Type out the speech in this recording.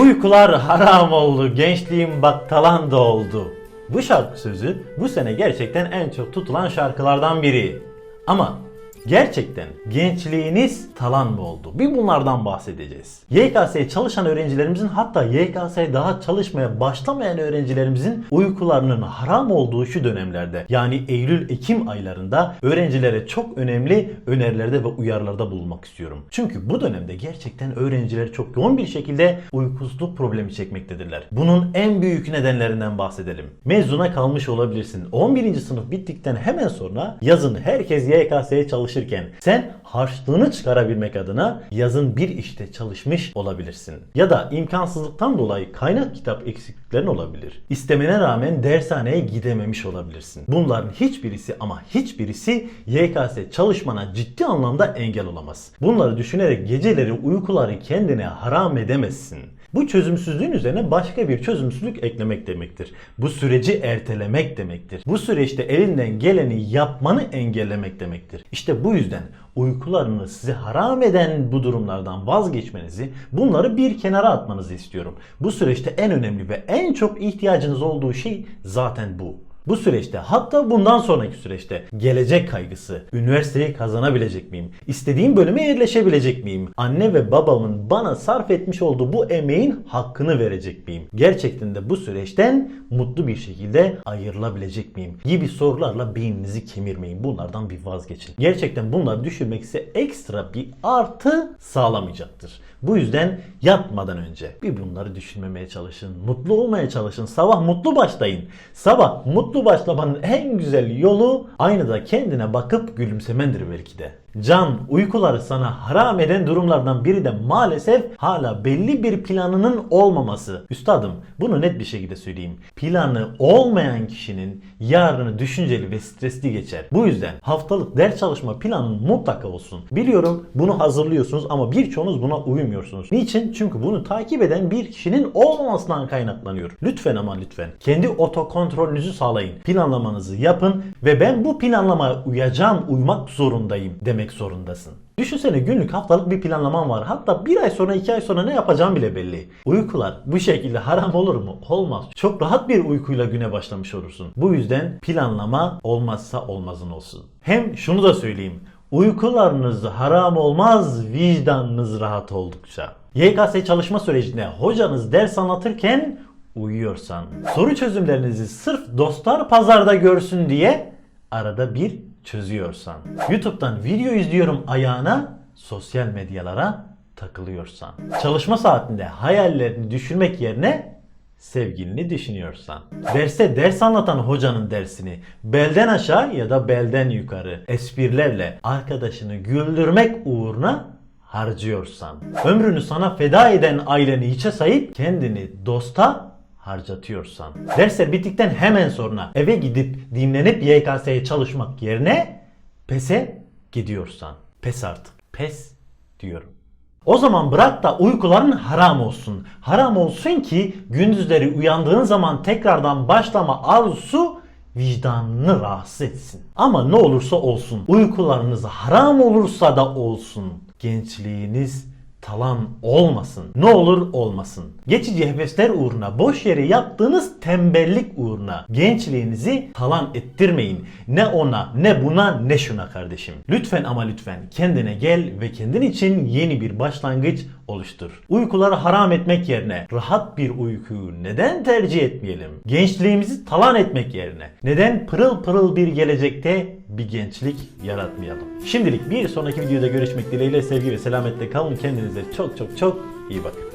Uykular haram oldu, gençliğim bak talan da oldu. Bu şarkı sözü bu sene gerçekten en çok tutulan şarkılardan biri. Ama gerçekten gençliğiniz talan mı oldu? Bir bunlardan bahsedeceğiz. YKS'ye çalışan öğrencilerimizin hatta YKS'ye daha çalışmaya başlamayan öğrencilerimizin uykularının haram olduğu şu dönemlerde yani Eylül-Ekim aylarında öğrencilere çok önemli önerilerde ve uyarılarda bulunmak istiyorum. Çünkü bu dönemde gerçekten öğrenciler çok yoğun bir şekilde uykusuzluk problemi çekmektedirler. Bunun en büyük nedenlerinden bahsedelim. Mezuna kalmış olabilirsin. 11. sınıf bittikten hemen sonra yazın herkes YKS'ye çalışırken sen harçlığını çıkarabilmek adına yazın bir işte çalışmış olabilirsin. Ya da imkansızlıktan dolayı kaynak kitap eksikliklerin olabilir. İstemene rağmen dershaneye gidememiş olabilirsin. Bunların hiçbirisi ama hiçbirisi YKS çalışmana ciddi anlamda engel olamaz. Bunları düşünerek geceleri uykuları kendine haram edemezsin. Bu çözümsüzlüğün üzerine başka bir çözümsüzlük eklemek demektir. Bu süreci ertelemek demektir. Bu süreçte elinden geleni yapmanı engellemek demektir. İşte bu yüzden uykularını size haram eden bu durumlardan vazgeçmenizi, bunları bir kenara atmanızı istiyorum. Bu süreçte en önemli ve en çok ihtiyacınız olduğu şey zaten bu. Bu süreçte hatta bundan sonraki süreçte gelecek kaygısı, üniversiteyi kazanabilecek miyim? İstediğim bölüme yerleşebilecek miyim? Anne ve babamın bana sarf etmiş olduğu bu emeğin hakkını verecek miyim? Gerçekten de bu süreçten mutlu bir şekilde ayrılabilecek miyim? Gibi sorularla beyninizi kemirmeyin. Bunlardan bir vazgeçin. Gerçekten bunları düşünmek size ekstra bir artı sağlamayacaktır. Bu yüzden yatmadan önce bir bunları düşünmemeye çalışın. Mutlu olmaya çalışın. Sabah mutlu başlayın. Sabah mutlu başlamanın en güzel yolu aynada kendine bakıp gülümsemendir belki de. Can, uykuları sana haram eden durumlardan biri de maalesef hala belli bir planının olmaması. Üstadım bunu net bir şekilde söyleyeyim. Planı olmayan kişinin yarını düşünceli ve stresli geçer. Bu yüzden haftalık ders çalışma planın mutlaka olsun. Biliyorum bunu hazırlıyorsunuz ama birçoğunuz buna uymuyorsunuz. Niçin? Çünkü bunu takip eden bir kişinin olmamasından kaynaklanıyor. Lütfen ama lütfen kendi otokontrolünüzü sağlayın. Planlamanızı yapın ve ben bu planlamaya uyacağım, uymak zorundayım demek zorundasın. Düşünsene günlük haftalık bir planlaman var. Hatta bir ay sonra iki ay sonra ne yapacağım bile belli. Uykular bu şekilde haram olur mu? Olmaz. Çok rahat bir uykuyla güne başlamış olursun. Bu yüzden planlama olmazsa olmazın olsun. Hem şunu da söyleyeyim. Uykularınız haram olmaz vicdanınız rahat oldukça. YKS çalışma sürecinde hocanız ders anlatırken uyuyorsan, soru çözümlerinizi sırf dostlar pazarda görsün diye arada bir çözüyorsan, YouTube'dan video izliyorum ayağına sosyal medyalara takılıyorsan, çalışma saatinde hayallerini düşünmek yerine sevgilini düşünüyorsan, derste ders anlatan hocanın dersini belden aşağı ya da belden yukarı esprilerle arkadaşını güldürmek uğruna harcıyorsan, ömrünü sana feda eden aileni hiçe sayıp kendini dosta harcatıyorsan, dersler bittikten hemen sonra eve gidip dinlenip YKS'ye çalışmak yerine PES'e gidiyorsan, PES artık, PES diyorum. O zaman bırak da uykuların haram olsun. Haram olsun ki gündüzleri uyandığın zaman tekrardan başlama arzusu vicdanını rahatsız etsin. Ama ne olursa olsun uykularınız haram olursa da olsun gençliğiniz talan olmasın. Ne olur olmasın. Geçici hevesler uğruna, boş yere yaptığınız tembellik uğruna gençliğinizi talan ettirmeyin. Ne ona, ne buna, ne şuna kardeşim. Lütfen ama lütfen kendine gel ve kendin için yeni bir başlangıç oluştur. Uykuları haram etmek yerine rahat bir uykuyu neden tercih etmeyelim? Gençliğimizi talan etmek yerine neden pırıl pırıl bir gelecekte bir gençlik yaratmayalım? Şimdilik bir sonraki videoda görüşmek dileğiyle sevgi ve selametle kalın. Kendinize çok çok çok iyi bakın.